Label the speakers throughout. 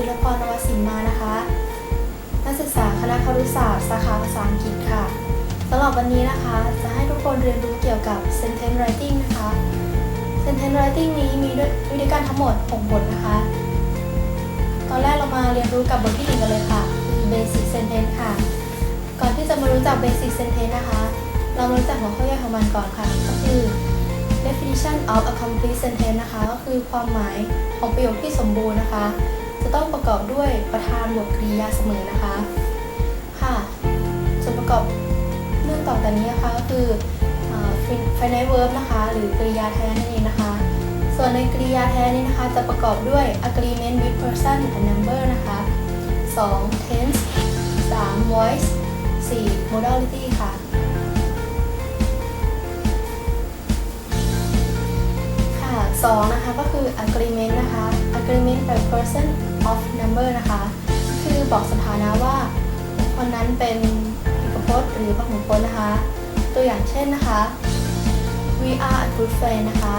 Speaker 1: จิรพรนวสินมานะคะ นักศึกษาคณะครุศาสตร์ สาขาภาษาอังกฤษค่ะสำหรับวันนี้นะคะ จะให้ทุกคนเรียนรู้เกี่ยวกับ sentence writing นะคะ sentence writing นี้มีวยวิธีการทั้งหมด 6 บทนะคะ ตอนแรกเรามาเรียนรู้กับบทที่หนึ่งกันเลยค่ะคือ basic sentence ค่ะ ก่อนที่จะมารู้จัก basic sentence นะคะ เรามารู้จักหัวข้อย่อยของมันก่อนค่ะ ก็คือ definition of a complete sentence นะคะ ก็คือความหมายของประโยคที่สมบูรณ์นะคะ จะต้องประกอบด้วยประธานบทกริยาเสมอนะคะ ค่ะ ส่วนประกอบเรื่องต่อแต่นี้นะคะก็คือเอ่อ finite verb นะคะ หรือกริยาแท้นั่นเองนะคะ ส่วนในกริยาแท้นี้นะคะ จะประกอบด้วย agreement with person and number นะคะ 2. tense 3. voice 4. modality ค่ะ ค่ะสองนะคะก็คือ agreement นะคะ agreement by person of number นะคะ คือบอกสถานะว่าคนนั้นเป็นเอกพจน์หรือพหุพจน์นะคะ ตัวอย่างเช่นนะคะ we are a good friend นะคะ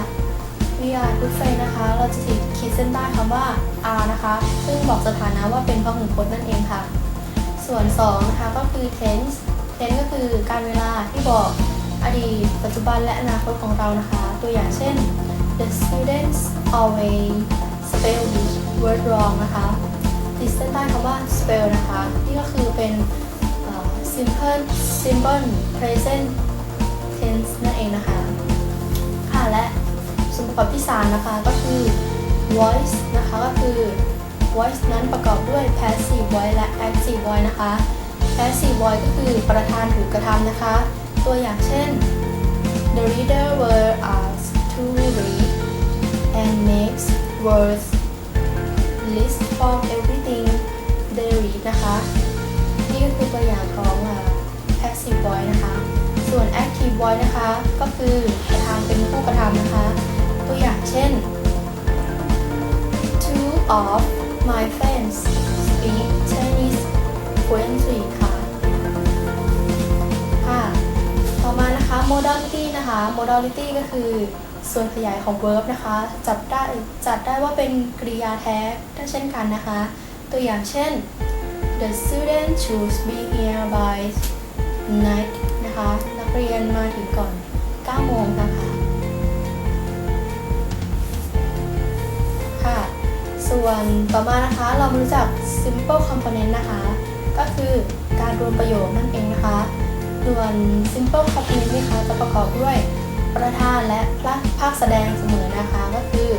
Speaker 1: we are a good friend นะคะ เราจะขีดเส้นใต้คำว่า are นะคะ ซึ่งบอกสถานะว่าเป็นพหุพจน์นั่นเองค่ะ ส่วน2นะคะก็คือ tense tense ก็คือการเวลาที่บอกอดีต ปัจจุบันและอนาคตของเรานะคะ ตัวอย่างเช่น the students always spell this word wrong นะคะ ติดเส้นใต้คำว่า spell นะคะ นี่ก็คือเป็น simple simple present tense นั่นเองนะคะ ค่ะและส่วนประกอบที่3นะคะก็คือ voice นะคะก็คือ voice นั้นประกอบด้วย passive voice และ active voice นะคะ passive voice ก็คือประธานถูกกระทำนะคะ ตัวอย่างเช่น the reader were are to read and makes words list from everything they read นะคะ นี่ก็คือตัวอย่างของ passive voice นะคะ ส่วน active voice นะคะ ก็คือกระทำเป็นผู้กระทำนะคะ ตัวอย่างเช่น Two of my friends speak Chinese fluently ค่ะค่ะ ต่อมานะคะ modality นะคะ modality ก็คือ ส่วนขยายของ verb นะคะ จับได้จัดได้ว่าเป็นกริยาแท้ได้เช่นกันนะคะ ตัวอย่างเช่น the student should be here by night นะคะ นักเรียนมาถึงก่อน 9 โมงนะคะ ค่ะ ส่วนต่อมานะคะเรามารู้จัก simple component นะคะ ก็คือการรวมประโยคนั่นเองนะคะ ส่วน simple component นะคะจะประกอบด้วย ประธานและภาคแสดงเสมอนะคะก็คือ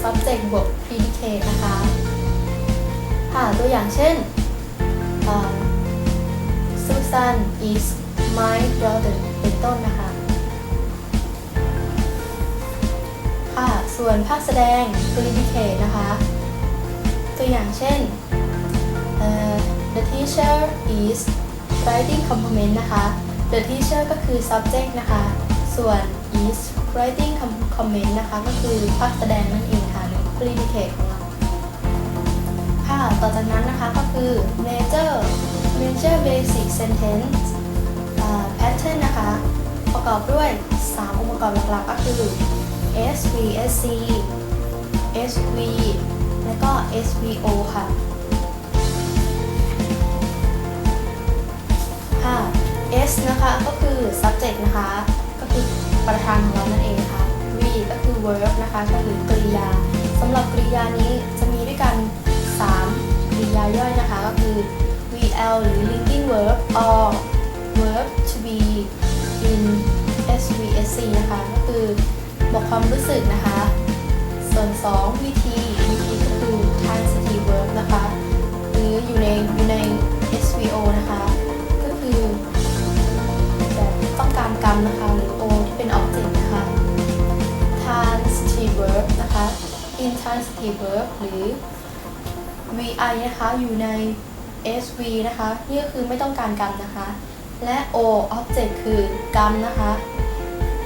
Speaker 1: subject บวก predicate นะคะค่ะตัวอย่างเช่น Susan is my daughter เป็นต้นนะคะค่ะส่วนภาคแสดง predicate นะคะ ตัวอย่างเช่น the teacher is writing compliment นะคะ the teacher ก็คือ subject นะคะ ส่วน is writing comment นะคะ ก็คือภาคแสดงนั่นเองค่ะหรือ predicate ของเราค่ะต่อจากนั้นนะคะก็คือ major major basic sentence pattern นะคะ ประกอบด้วย 3 องค์ประกอบหลักๆ ก็คือ SV SC SV แล้วก็ SVO ค่ะ ค่ะ S นะคะก็คือ subject นะคะ ก็คือ ประธานของเรานั่นเองค่ะ V ก็คือ verb นะคะก็คือกริยาสำหรับกริยานี้จะมีด้วยกัน 3 กริยาย่อยนะคะ ก็คือ VL หรือ linking verb or verb to be in SVSC นะคะ ก็คือบอกความรู้สึกนะคะ ส่วน 2 VT VT active verb หรือ VI นะคะอยู่ใน SV นะคะนี่ก็คือไม่ต้องการกรรมนะคะ และ O object คือกรรมนะคะ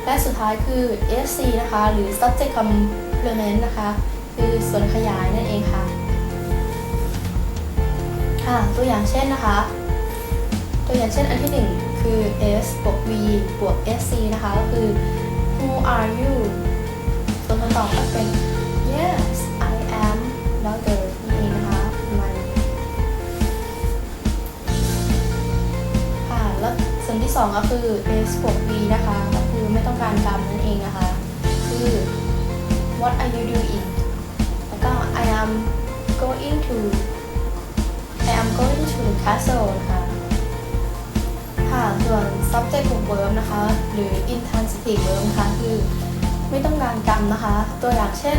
Speaker 1: และสุดท้ายคือ SC นะคะ หรือ subject complement นะคะ คือส่วนขยายนั่นเองค่ะค่ะตัวอย่างเช่นนะคะ ตัวอย่างเช่นอันที่หนึ่งคือ S บวก V บวก SC นะคะก็คือ Who are you ส่วนคำตอบก็เป็น แล้วเดินนี่นะคะมันค่ะแล้วส่วนที่ 2 ก็คือ s บวก b นะคะก็คือไม่ต้องการกรรมนั่นเองนะคะ คือ what are you doing แล้วก็ I am going to I am going to the castle นะคะ ค่ะ ส่วน subject ของ verb นะคะ หรือ intransitive verb นะคะ คือ ไม่ต้องการกรรมนะคะ ตัวอย่างเช่น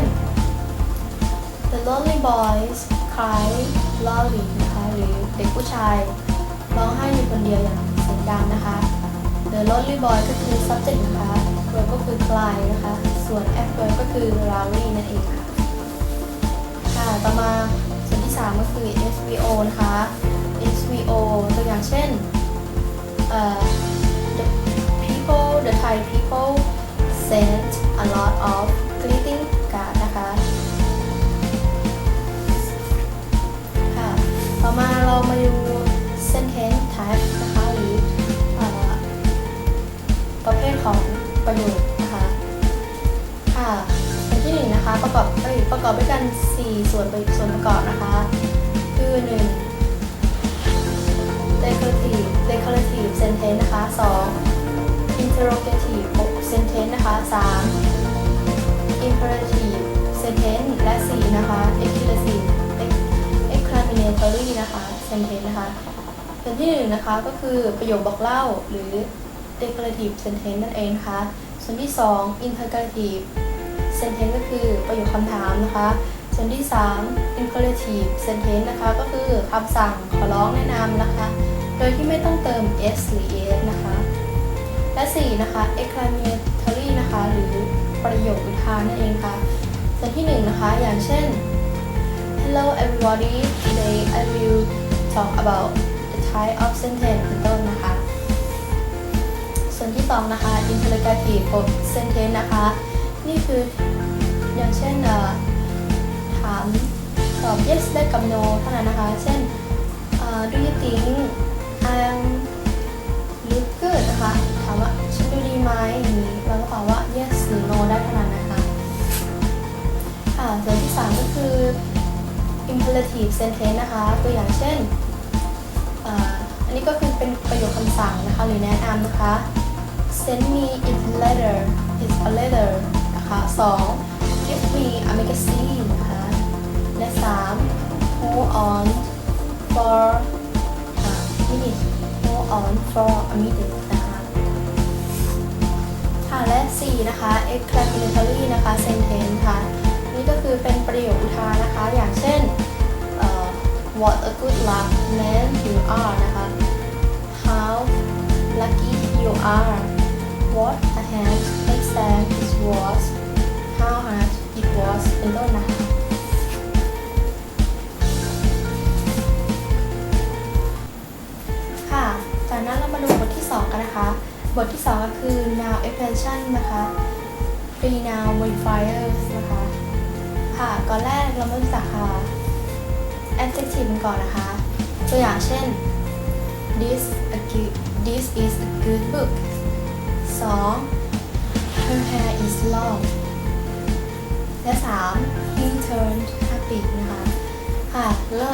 Speaker 1: the lonely boys cry loudly นะคะหรือเด็กผู้ชายร้องไห้อยู่คนเดียวอย่างเสียงดังนะคะ the lonely boy ก็คือ subject นะคะ verb ก็คือ cry นะคะ ส่วน adverb ก็คือ loudly นั่นเองค่ะค่ะต่อมาส่วนที่ 3 ก็คือ SVO นะคะ SVO ตัวอย่างเช่น the people the Thai people sent a lot of greeting card นะคะ ระโยคนะคะค่ะส่วนที่หนึ่งนะคะประกอบเอ้ยประกอบด้วยกัน 4 ส่วนปส่วนประกอบนะคะ คือ1 declarative declarative sentence นะคะ2 interrogative sentence นะคะ3 imperative sentence และ4นะคะ exclusive exclamatory นะคะ sentence นะคะส่วนที่1นะคะก็คือประโยคบอกเล่าหรือ declarative sentence นั่นเองนะคะ ส่วนที่ 2 interrogative sentence ก็คือประโยคคำถามนะคะ ส่วนที่ 3 imperative sentence นะคะ ก็คือคำสั่งขอร้องแนะนำนะคะ โดยที่ไม่ต้องเติม s หรือ s นะคะ และ 4 นะคะ exclamatory นะคะ หรือประโยคอุทานนั่นเองค่ะ ส่วนที่ 1 นะคะ อย่างเช่น Hello everybody today I will talk about the type of sentence เป็นต้นนะคะ ส่วนที่2นะคะ interrogative sentence นะคะ นี่คืออย่างเช่นถามตอบ yes ได้กับ no เท่านั้นนะคะ เช่น do you think I'm look good นะคะ ถามว่าฉันดูดีไหมอย่างนี้เราก็ตอบว่า yes หรือ no ได้เท่านั้นนะคะค่ะส่วนที่ 3 ก็คือ imperative sentence นะคะ ตัวอย่างเช่นอันนี้ก็คือเป็นประโยคคำสั่งนะคะ หรือแนะนำนะคะ send me it letter its a letter นะคะ2 give me a magazine นะคะและ3 hold on for a minute hold on for a minute นะคะค่ะและ4นะคะ exclamatory นะคะ sentence ค่ะนี่ก็คือเป็นประโยคอุทานนะคะ อย่างเช่น what a good luck man you are นะคะ how lucky you are what a hand exam it was how hard it was เป็นต้นนะคะค่ะจากนั้นเรามาดูบทที่ 2 กันนะคะ บทที่ 2 ก็คือ noun expansion นะคะ pre noun modifiers นะคะ ค่ะก่อนแรกเรามารู้จักค่ะ adjective ก่อนนะคะ ตัวอย่างเช่น this a good this is a good book 2 her hair is long และ 3 he turned happy นะคะ ค่ะ แล้ว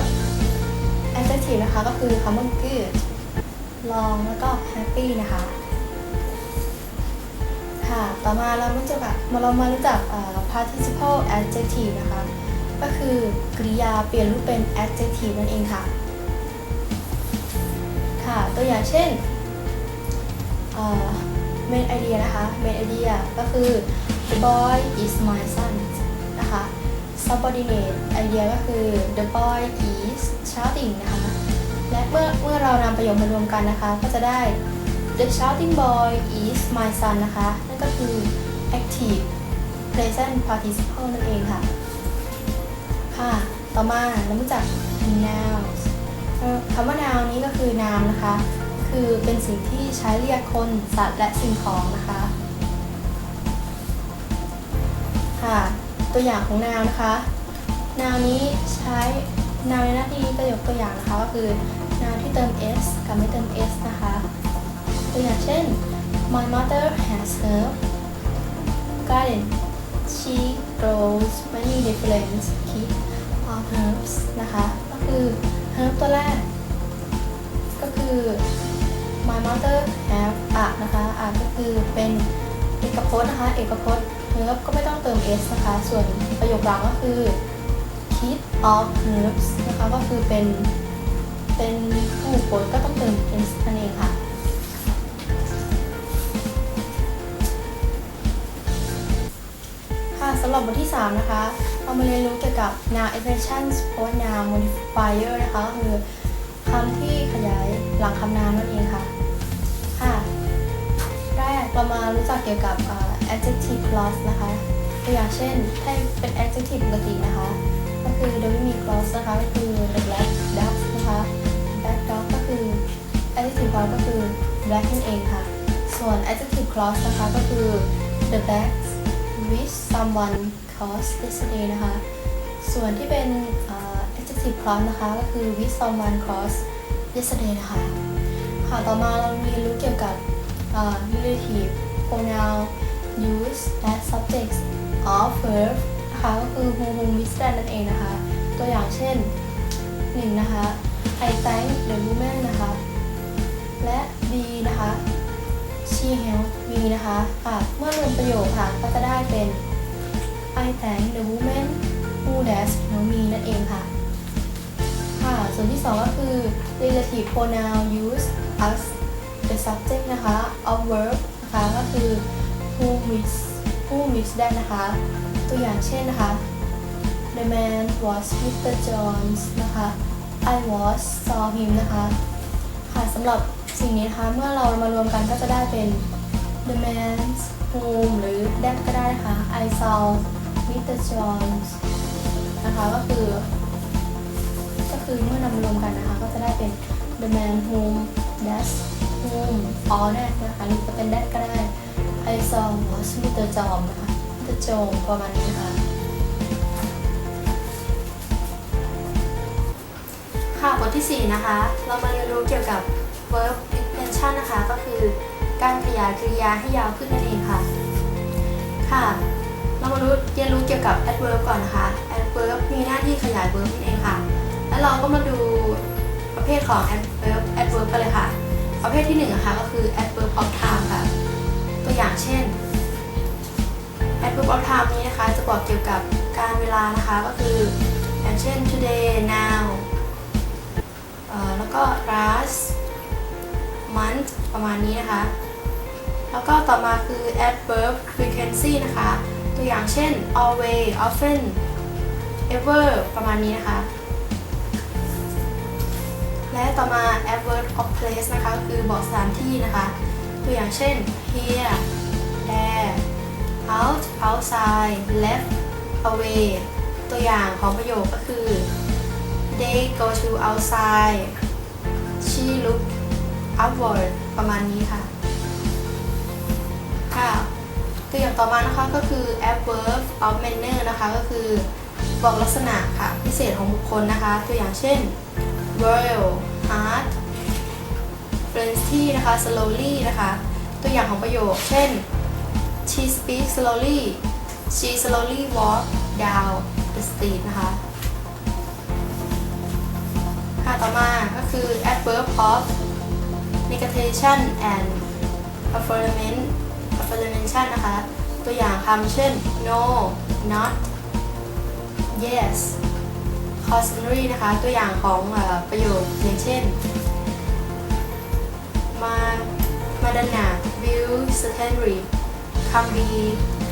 Speaker 1: adjective นะคะก็คือคำว่า good long แล้วก็ happy นะคะ ค่ะ ต่อมาเรามารู้จักมาเรามารู้จักเอ่อ participle adjective นะคะ ก็คือกริยาเปลี่ยนรูปเป็น adjective นั่นเองค่ะ ค่ะ ตัวอย่างเช่น เมนไอเดียนะคะเมนไอเดียก็คือ the boy is my son นะคะ subordinate ไอเดียก็คือ the boy is shouting นะคะ และเมื่อเมื่อเรานำประโยคมารวมกันนะคะ ก็จะได้ the shouting boy is my son นะคะ นั่นก็คือ active present participle นั่นเองค่ะ ค่ะ ต่อมาเรารู้จัก nouns คำว่า noun นี้ก็คือ นามนะคะ คือเป็นสิ่งที่ใช้เรียกคน สัตว์และสิ่งของนะคะค่ะตัวอย่างของ noun นะคะ noun นี้ใช้ noun ในหน้าที่นี้จะยกตัวอย่างนะคะก็คือ noun ที่เติม s กับไม่เติม s นะคะ ตัวอย่างเช่น my mother has her garden she grows many different kind of herbs นะคะ ก็คือ herb ตัวแรก ก็คือ my mother have a นะคะ a ก็คือเป็นเอกพจน์นะคะ เอกพจน์ herb ก็ไม่ต้องเติม s นะคะ ส่วนประโยคหลังก็คือ kit of herbs นะคะ ก็คือเป็น เป็นพหูพจน์ก็ต้องเติม s นั่นเองค่ะ ค่ะสำหรับบทที่ 3 นะคะ เรามาเรียนรู้เกี่ยวกับ noun extensions post noun modifier นะคะ ก็คือคำที่ขยายหลังคำนามนั่นเองค่ะ เรามารู้จักเกี่ยวกับ adjective clause นะคะตัวอย่างเช่น ถ้าเป็น adjective ปกตินะคะ ก็คือโดยไม่มี clause นะคะ ก็คือ the black duck นะคะ black dog ก็คือ adjective clause ก็คือ black นั่นเองค่ะ ส่วน adjective clause นะคะ ก็คือ the bags which someone caused yesterday นะคะ ส่วนที่เป็น adjective clause นะคะ ก็คือ which someone caused yesterday นะคะ ค่ะ ต่อมาเราเรียนรู้เกี่ยวกับ อ่า relative pronoun used as subjects of verb นะคะก็คือ who who miss that นั่นเองนะคะ ตัวอย่างเช่นหนึ่งนะคะ I thank the woman นะคะ และ B นะคะ she helped me นะคะค่ะเมื่อรวมประโยคค่ะก็จะได้เป็น I thank the woman who does help me นั่นเองค่ะ ค่ะ ส่วนที่2ก็คือ relative pronoun used as the subject นะคะ of verb นะคะก็คือ who miss who miss that นะคะ ตัวอย่างเช่นนะคะ The man was Mr. Jones นะคะ I was saw him นะคะค่ะสำหรับสิ่งนี้นะคะเมื่อเรามารวมกันก็จะได้เป็น the man's home หรือ that ก็ได้นะคะ I saw Mr. Jones นะคะก็คือ ก็คือเมื่อนำรวมกันนะคะ ก็จะได้เป็น the man whom that's whom all that นะคะหรือจะเป็น that ก็ได้ I saw was Mr. John นะคะ Mr. John ประมาณนี้นะคะค่ะบทที่ 4 นะคะ เรามาเรียนรู้เกี่ยวกับ verb extension นะคะ ก็คือการขยายกริยาให้ยาวขึ้นนั่นเองค่ะ ค่ะ เรามารู้เรียนรู้เกี่ยวกับ adverb ก่อนนะคะ adverb มีหน้าที่ขยาย verb นั่นเองค่ะ แล้วเราก็มาดูประเภทของ adverb adverb กันเลยค่ะ ประเภทที่1นะคะก็คือ adverb of time ค่ะตัวอย่างเช่น adverb of time นี้นะคะจะบอกเกี่ยวกับการเวลานะคะก็คืออย่างเช่น today now แล้วก็ last month ประมาณนี้นะคะ แล้วก็ต่อมาคือ adverb frequency นะคะ ตัวอย่างเช่น always often ever ประมาณนี้นะคะ และต่อมา adverb of place นะคะคือบอกสถานที่นะคะ ตัวอย่างเช่น here there out outside left away ตัวอย่างของประโยคก็คือ they go to outside she look upward ประมาณนี้ค่ะค่ะตัวอย่างต่อมานะคะก็คือ adverb of manner นะคะก็คือบอกลักษณะค่ะ พิเศษของบุคคลนะคะ ตัวอย่างเช่น well hard friendly นะคะ slowly นะคะ ตัวอย่างของประโยค เช่น she speaks slowly she slowly walk down the street นะคะค่ะต่อมาก็คือ adverb of negation and affirmation affirmation นะคะ ตัวอย่างคำเช่น no not yes cautionary นะคะ ตัวอย่างของอประโยคอย่างเช่น มามาดานา will certainly come be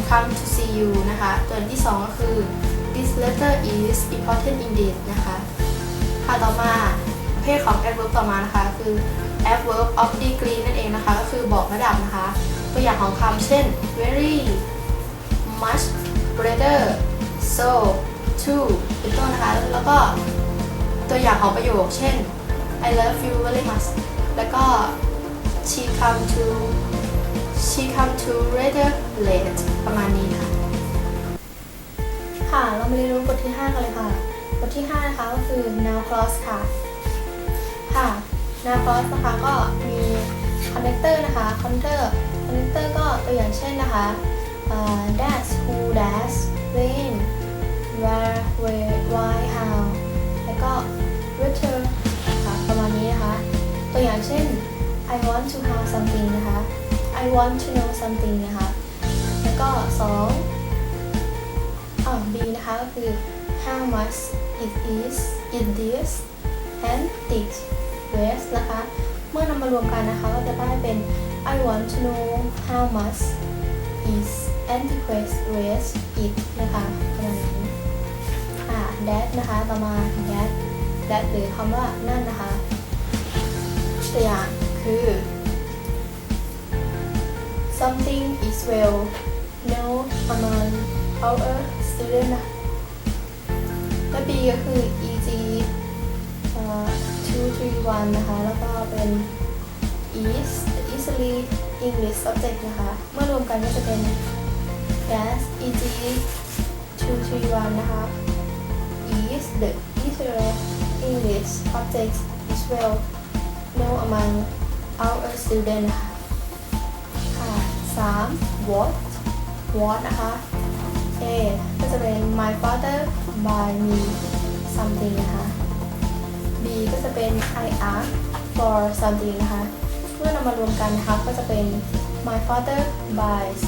Speaker 1: come to see you นะคะ ตัวที่สองก็คือ this letter is important indeed นะคะ ค่ะต่อมาประเภทของ adverb ต่อมานะคะ คือ adverb of degree นั่นเองนะคะ ก็คือบอกระดับนะคะ ตัวอย่างของคำเช่น very much greater so to เป็นต้นนะคะ แล้วก็ตัวอย่างของประโยค เช่น I love you very much แล้วก็ she come to she come to rather late ประมาณนี้ค่ะ ค่ะ เรามาเรียนรู้บทที่ 5 กันเลยค่ะ บทที่ 5 นะคะก็คือ noun clause ค่ะ ค่ะ noun clause นะคะก็มี connector นะคะ connector connector ก็ตัวอย่างเช่นนะคะเอ่อ that's who that's when where where why how แล้วก็ whether นะคะประมาณนี้นะคะ ตัวอย่างเช่น I want to have something นะคะ I want to know something นะคะ แล้วก็สองอ่า B นะคะก็คือ how much it is it is and it weighs นะคะ เมื่อนำมารวมกันนะคะก็จะได้เป็น I want to know how much is and it weighs it นะคะ that นะคะต่อมา that that หรือคำว่านั่นนะคะตัวอย่างคือ something is well known among our student นะและ B ก็คือ EG เอ่อ2 3 1นะคะ แล้วก็เป็น is easily English subject นะคะ เมื่อรวมกันก็จะเป็น as EG 2 3 1นะคะ is the easier English subject is well known among our student นะคะค่ะสาม what what นะคะ A ก็จะเป็น my father buy me something นะคะ B ก็จะเป็น I ask for something นะคะ เมื่อนำมารวมกันนะคะก็จะเป็น my father buys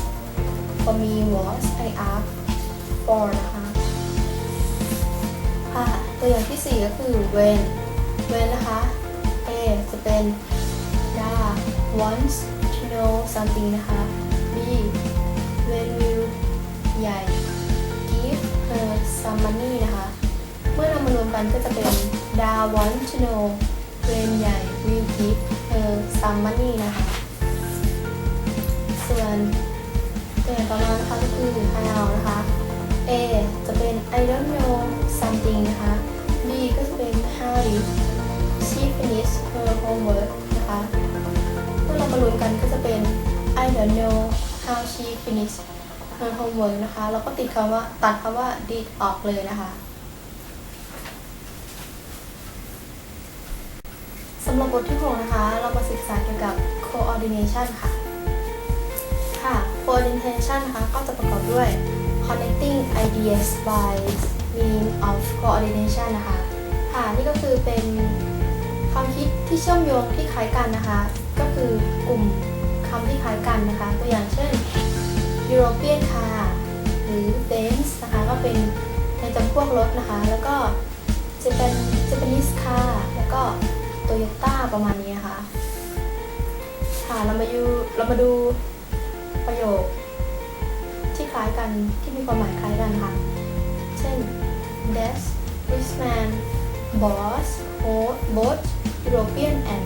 Speaker 1: for me what I ask for นะคะ่ะตัวอย่างที่ 4 ก็คือ when when นะคะ A จะเป็น Da wants to know something นะคะ B when will ใหญ่ give her some money นะคะ เมื่อนำมารวมกันก็จะเป็น Da want to know when ใหญ่ will give her some money นะคะ ส่วนตัวอย่างต่อมานะคะก็คือ how นะคะ A จะเป็น I don't know จริงนะคะ B ก็จะเป็น how did she finish her homework นะคะพวกเรามารวนกันก็จะเป็น I don't know how she finished her homework นะคะ แล้วก็ติดคำว่าตัดคำว่า did ออกเลยนะคะสำหรับบทที่ 6 นะคะ เรามาศึกษาเกี่ยวกับ coordination ค่ะ ค่ะ coordination นะคะ ก็จะประกอบด้วย connecting ideas by mean of coordination นะคะ ค่ะนี่ก็คือเป็นความคิดที่เชื่อมโยงที่คล้ายกันนะคะ ก็คือกลุ่มคำที่คล้ายกันนะคะ ตัวอย่างเช่น European car หรือ Benz นะคะก็เป็นในจำพวกรถนะคะ แล้วก็จะเป็น Japanese car แล้วก็ Toyota ประมาณนี้นะคะ ค่ะเรามาดูเรามาดูประโยคที่คล้ายกันที่มีความหมายคล้ายกันค่ะ เช่น That's rich man boss hold both European and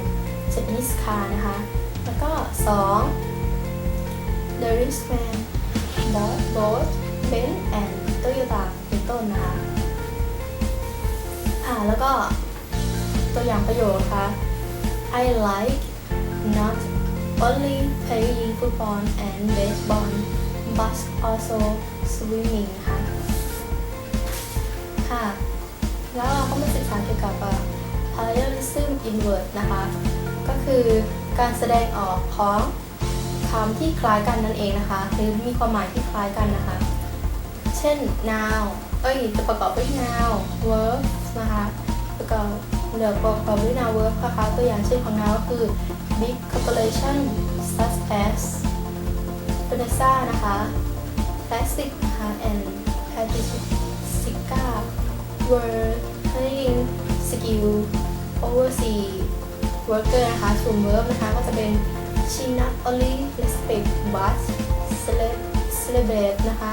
Speaker 1: Japanese car นะคะ แล้วก็ 2 The rich man bought both Benz and Toyota เป็นต้นนะคะค่ะแล้วก็ตัวอย่างประโยคนะคะ I like not only playing football and baseball but also swimming ค่ะ ค่ะ แล้วเราก็มาศึกษาเกี่ยวกับ parallelism inverse นะคะ ก็คือการแสดงออกของคำที่คล้ายกันนั่นเองนะคะหรือมีความหมายที่คล้ายกันนะคะ เช่น noun เอ้ยจะประกอบด้วย noun verb นะคะแล้วก็เดี๋ยวประกอบด้วย noun verb นะคะตัวอย่างเช่นของ noun ก็คือ big corporation such as Vanessa นะคะ plastic นะคะ and Patricia were having skill oversee worker นะคะ ส่วน verb นะคะ ก็จะเป็น she not only respect but cele- celebrate นะคะ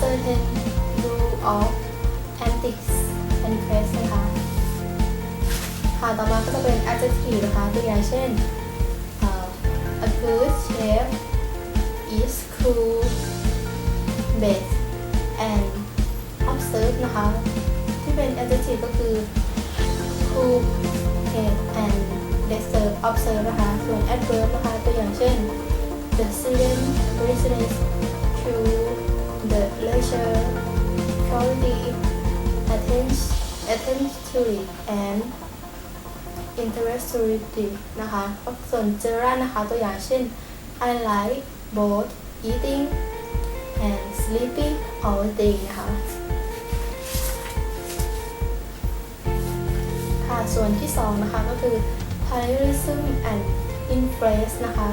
Speaker 1: certain rule of ethics and quest นะคะ ค่ะ ต่อมาก็จะเป็น adjective นะคะ ตัวอย่างเช่น a good chef is cool best and observe นะคะ ที่เป็น adjective ก็คือ cool head and deserve observe นะคะ ส่วน adverb นะคะ ตัวอย่างเช่น the student listens to the lecture quality attends attends to it and interest to it นะคะส่วน general นะคะ ตัวอย่างเช่น I like both eating and sleeping all day นะคะ ส่วนที่ 2 นะคะก็คือ parallelism and in phrase นะคะ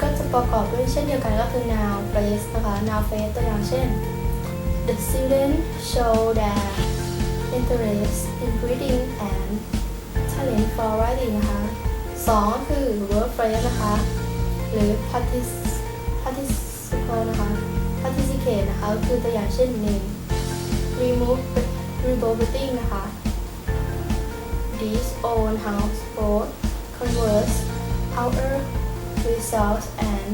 Speaker 1: ก็จะประกอบด้วยเช่นเดียวกันก็คือ noun phrase นะคะ noun phrase ตัวอย่างเช่น the student show their interest in reading and talent for writing นะคะสองก็คือ verb phrase นะคะ หรือ partic- participle นะคะ participate นะคะ คือตัวอย่างเช่น name remove revolving นะคะ these own house both converse our results and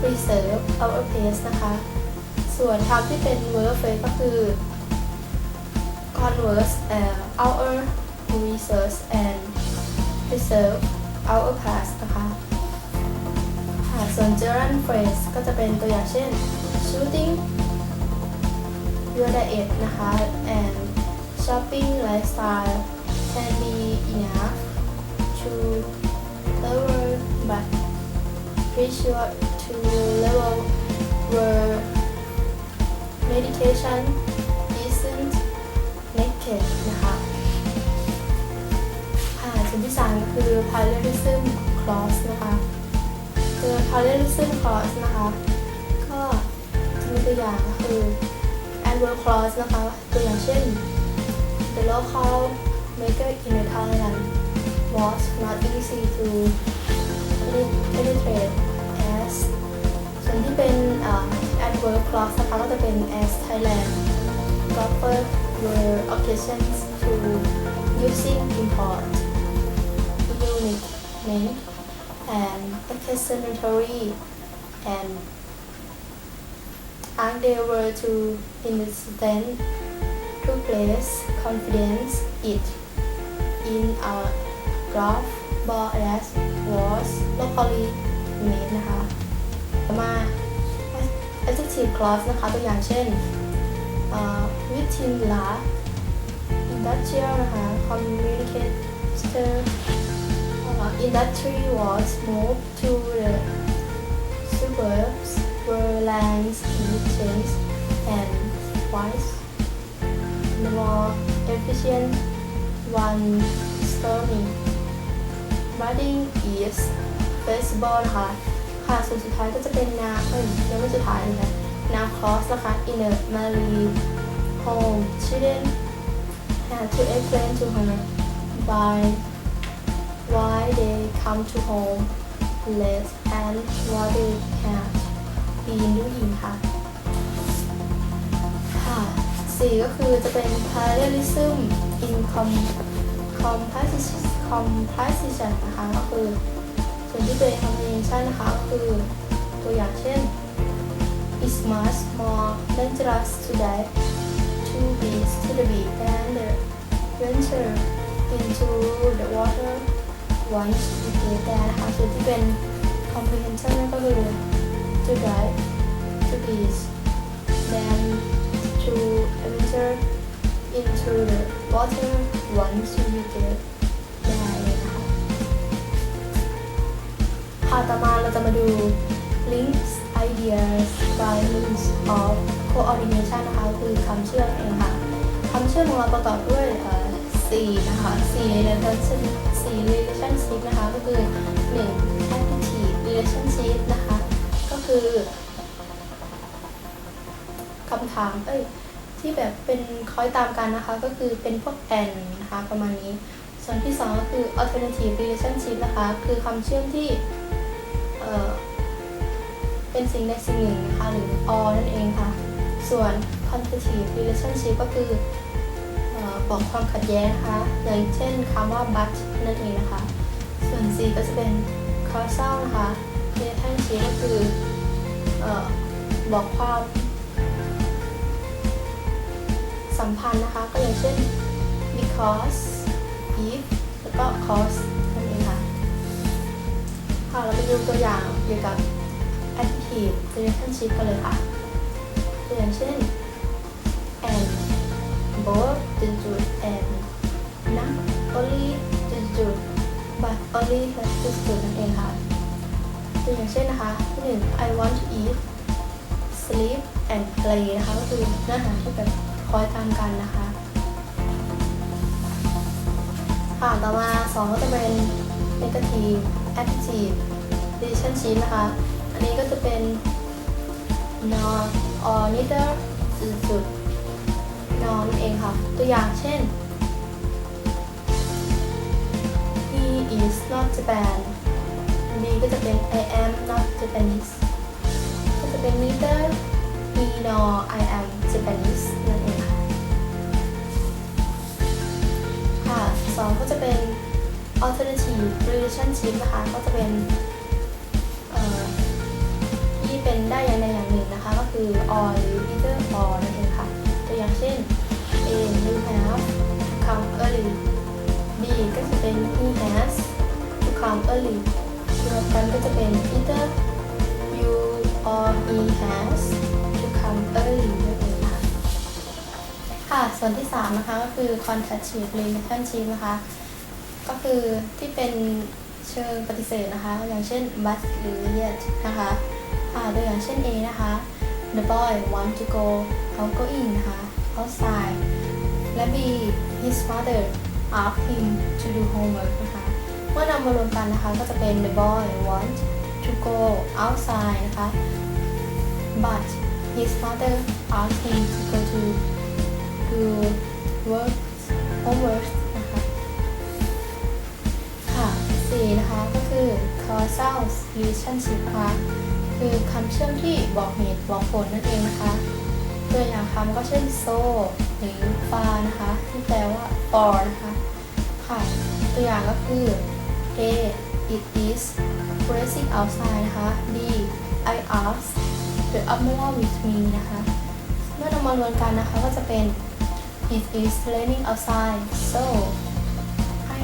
Speaker 1: preserve our place นะคะ ส่วนคำที่เป็น verb phrase ก็คือ converse uh, our research and preserve our past นะคะค่ะส่วน gerund phrase ก็จะเป็นตัวอย่างเช่น shooting your diet นะคะ and shopping lifestyle can be enough to lower but pressure to level where medication isn't naked นะคะค่ะส่วนที่สามก็คือ parallelism clause นะคะคือ parallelism clause นะคะก็จะมีตัวอย่างก็คือ adverb clause นะคะตัวอย่างเช่น the local maker in the Thailand was not easy to penetrate as ส่วนที่เป็นเอ่อ adverb clause นะคะก็จะเป็น as Thailand proper were occasions to using import unit meant and accessory and and they were to instant to place confidence it in a graph bar as was locally made นะคะ ต่อมา adjective clause นะคะ ตัวอย่างเช่น within la industrial นะคะ communicator industry was moved to the suburbs where lands changed and twice more efficient one storming riding is feasible นะคะค่ะส่วนสุดท้ายก็จะเป็นนาเอ้ยยังไม่สุดท้ายเลยค่ะนา clause นะคะ in a married home children had to explain to her by why they come to home late and what they had been doing ค่ะค่ะ สี่ก็คือจะเป็น parallelism in com composition composition นะคะก็คือส่วนที่เป็น combination นะคะก็คือตัวอย่างเช่น is much more dangerous to die two beats to the beat and venture into the water once you get there นะคะส่วนที่เป็น comprehension นั่นก็คือ to die to be then to enter into the water once you get there นะคะค่ะต่อมาเราจะมาดู links ideas by means of coordination นะคะคือคำเชื่อมเองค่ะคำเชื่อมของเราประกอบด้วยเอ่อสี่นะคะสี่ relation สี่ relationship นะคะ ก็คือ 1 adjective relationship นะคะ ก็คือ คำถามเอ้ยที่แบบเป็นคอยตามกันนะคะ ก็คือเป็นพวก and นะคะประมาณนี้ ส่วนที่สองก็คือ alternative relationship นะคะ คือคำเชื่อมที่เอ่อเป็นสิ่งใดสิ่งหนึ่งนะคะ หรือ or นั่นเองค่ะ ส่วน competitive relationship ก็คือเอ่อบอกความขัดแย้งนะคะอย่างเช่นคำว่า but นั่นเองนะคะ ส่วน C ก็จะเป็น causal นะคะ relationship ก็คือเอ่อบอกความ สัมพันธ์นะคะ ก็อย่างเช่น because if แล้วก็ cause นั่นเองค่ะ ค่ะ เราไปดูตัวอย่างเกี่ยวกับ adjective relationship กันเลยค่ะ ตัวอย่างเช่น and both จุดจุด and not only จุดจุด but only จุดจุดนั่นเองค่ะ ตัวอย่างเช่นนะคะที่หนึ่ง I want to eat sleep and play นะคะก็คือเนื้อหาที่แบบ คอยตามกันนะคะ ค่ะต่อมาสองก็จะเป็น negative adjective relationship นะคะ อันนี้ก็จะเป็น nor or neither จุด nor นั่นเองค่ะ ตัวอย่างเช่น he is not Japan อันนี้ก็จะเป็น I am not Japanese ก็จะเป็น neither he nor I am alternative relationship นะคะก็จะเป็นที่เป็นได้อย่างใดอย่างหนึ่งนะคะ ก็คือ or หรือ either or นั่นเองค่ะ ตัวอย่างเช่น A you have to come early B ก็จะเป็น he has to come early รวมกันก็จะเป็น either you or he has to come early นั่นเองค่ะ ค่ะ ส่วนที่ 3 นะคะ ก็คือ contactive relationship นะคะ คือที่เป็นเชิงปฏิเสธนะคะ อย่างเช่น but หรือ yet นะคะค่ะตัวอย่างเช่น A นะคะ the boy want to go outgoing นะคะ outside และ B his father asked him to do homework นะคะ เมื่อนำมารวมกันนะคะ ก็จะเป็น the boy want to go outside นะคะ but his father asked him to go to do work homework นะคะค่ะสี่นะคะก็คือ causal relationship นะคะคือคำเชื่อมที่บอกเหตุบอกผลนั่นเองนะคะ ตัวอย่างคำก็เช่น so หรือ far นะคะ ที่แปลว่า for นะคะค่ะตัวอย่างก็คือ A it is racing outside นะคะ B I ask the umbrella with me นะคะ เมื่อนำมารวมกันนะคะก็จะเป็น it is raining outside so I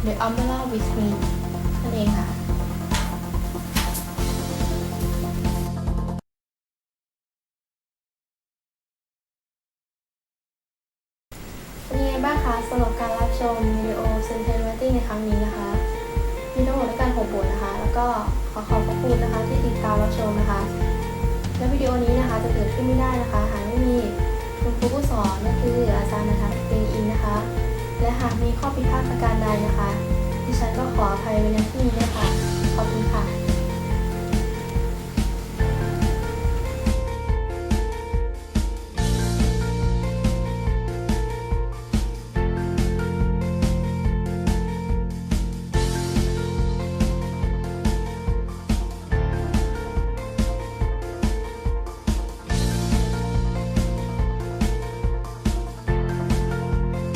Speaker 1: take the umbrella with me นั่นเองค่ะเป็นยังไงบ้างคะสำหรับการรับชมวิดีโอ Sentence Writing ในครั้งนี้นะคะ มีทั้งหมดด้วยกัน6บทนะคะ แล้วก็ขอขอบพระคุณนะคะที่ติดตามรับชมนะคะ และวิดีโอนี้นะคะจะเกิดขึ้นไม่ได้นะคะ หากไม่มีคุณครูผู้สอน หากมีข้อผิดพลาดประการใดนะคะ ดิฉันก็ขออภัยไว้ในที่นี้ด้ค่ะ